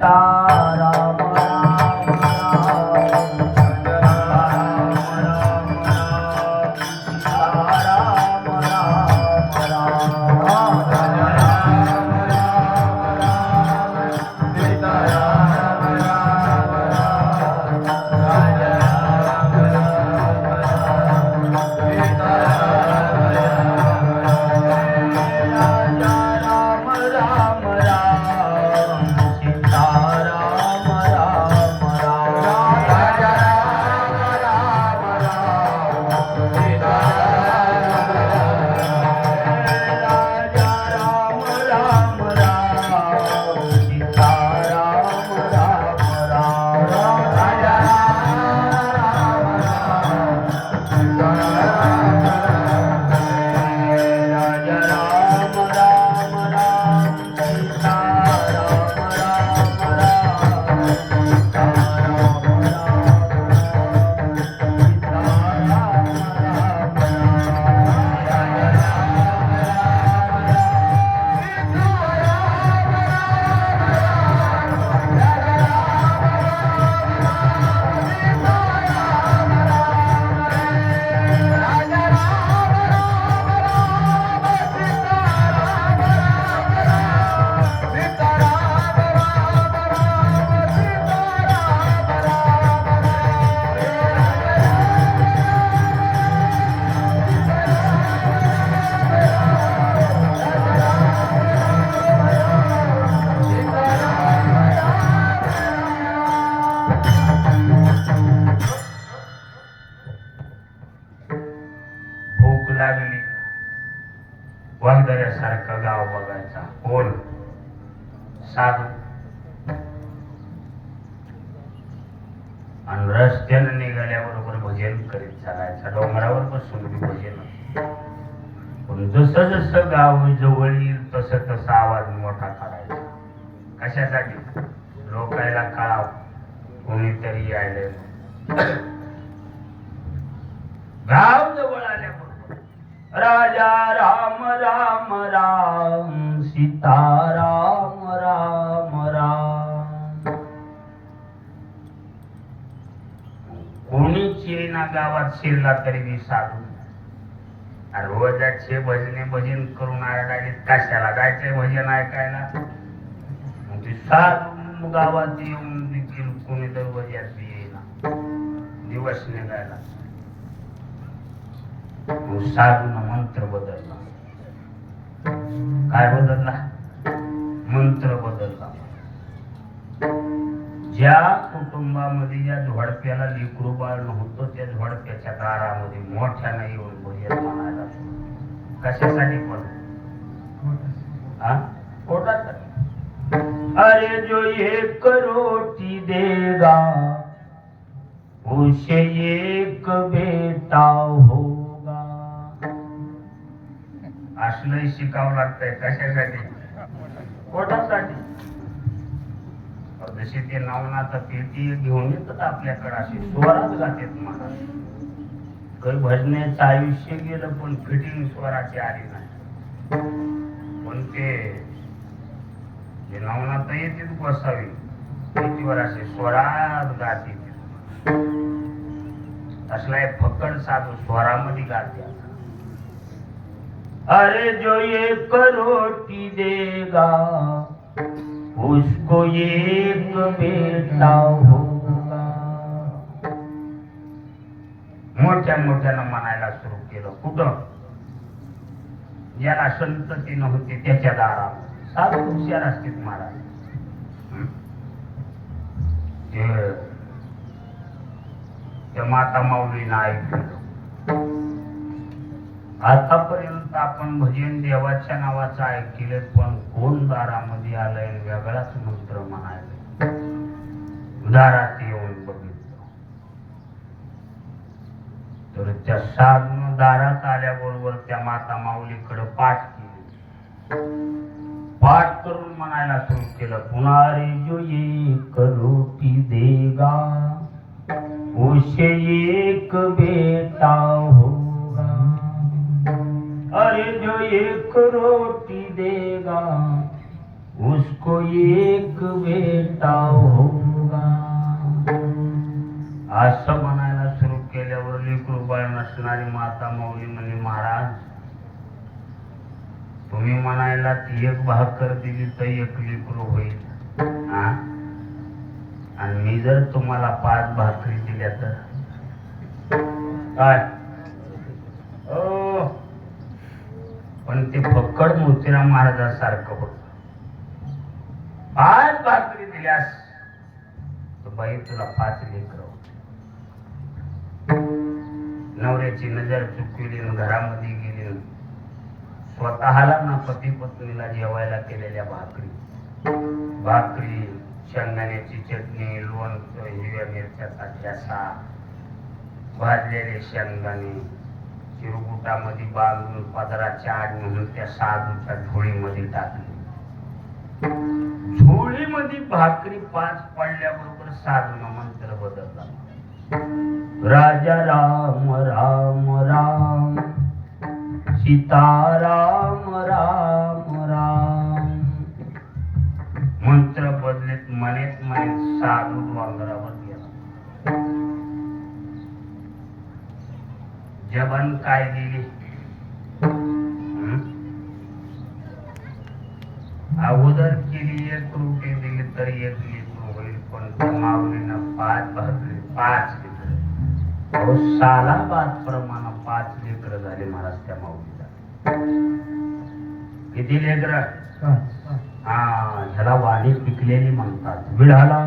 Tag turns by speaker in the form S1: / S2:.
S1: तारा वांदऱ्यासारखं गाव बघायचा. कोण साधू आणि रस्त्यानं निघाल्याबरोबर भजन करीत चालायचा. डोंगरावर बसून भजन. पण जसं जसं गाव जवळ येईल तसं तसा आवाज मोठा काढायचा कशासाठी? लोकायला कळाव. कोणीतरी यायला गाव राजा राम राम राम सीता राम राम. राम कोणी येईना गावात शिरला तरी मी साधू रोजाचे भजने भजन करून आरडाले कशाला जायचंय भजन ऐकायला? मग ते साधू गावात येऊन देखील कोणी दरवाज्यात येईना. दिवस निघायला. तो साधून मंत्र बदलला. काय बदलला? मंत्र बदलला. ज्या कुटुंबामध्ये ज्या झोडप्याला लेकरू बाळ नव्हतं त्या झोडप्याच्या दारामध्ये मोठ्यानं येऊन भजन म्हणायला कशासाठी पण? अरे जो एक रोटी देगा उसे एक बेटा होगा असलंही शिकावं लागतंय. कशासाठी? पोटासाठी. जसे ते नवनाथ पेटी घेऊन येतात आपल्याकडे असे स्वरात गातात महाराज काही भजण्याचं आयुष्य गेलं पण फिटिंग स्वराची आली नाही. पण ते जे नवनाथ येते बसावी. पेटीवर असे स्वरात गाते असला फकड साधू स्वरामध्ये गाते. अरे जो ये करोटी देगा उसको एक बेटा होगा। मोठ्या मोठ्यानं म्हणायला सुरू केलं. कुठं? ज्याला संतती नव्हती त्याच्या दारात. साधू हुशार असतील महाराज. ते माता माऊलीनं ऐकलं. आतापर्यंत आपण भजन देवाच्या नावाचं ऐकले पण कोण दारामध्ये आलंय वेगळाच मंत्र म्हणायला. दारात येऊन बघितलं. तर त्या साधून दारात आल्याबरोबर त्या माता माऊलीकडे पाठ केली. पाठ करून म्हणायला सुरू केलं पुन्हा रे जो एक रोटी देगा उसे एक बेटा होगा है जो एक रोटी देगा उसको एक बेटा होगा। असं म्हणायला सुरू केल्यावर लेकरू नसणारी माता मौली म्हणे महाराज तुम्ही म्हणायला ती एक भाकर दिली तर एक लेकरू होईल. आणि मी जर तुम्हाला पाच भाकरी दिल्या तर? काय? पण ते फक्कड मोतीराम महाराजांसारखं होत. पाच भाकरी दिल्यास तर बाई तुला पाच लेकर नवऱ्याची नजर चुकविली घरामध्ये गेली स्वतःला ना पती पत्नीला जेवायला केलेल्या भाकरी. भाकरी शेंगदाण्याची चटणी लोणचं हिरव्या मिरच्या भाजलेले शेंगदाणे चिरकुटामध्ये बांधून पदराच्या आड म्हणून त्या साधूच्या झोळीमध्ये टाकली. झोळीमध्ये भाकरी पाच पडल्याबरोबर साधून मंत्र बदलला. राजा राम राम राम. सीताराम जबन काय गेली? अगोदर केली एक रुपये दिली तर एक लिटर होईल पण त्या ना पाच भाकरी पाच लिटर अहो साला पाच प्रमाण पाच लेकर झाले महाराज त्या माऊलीला. किती लेकर? हा ह्याला वाणी पिकलेली म्हणतात. विढाला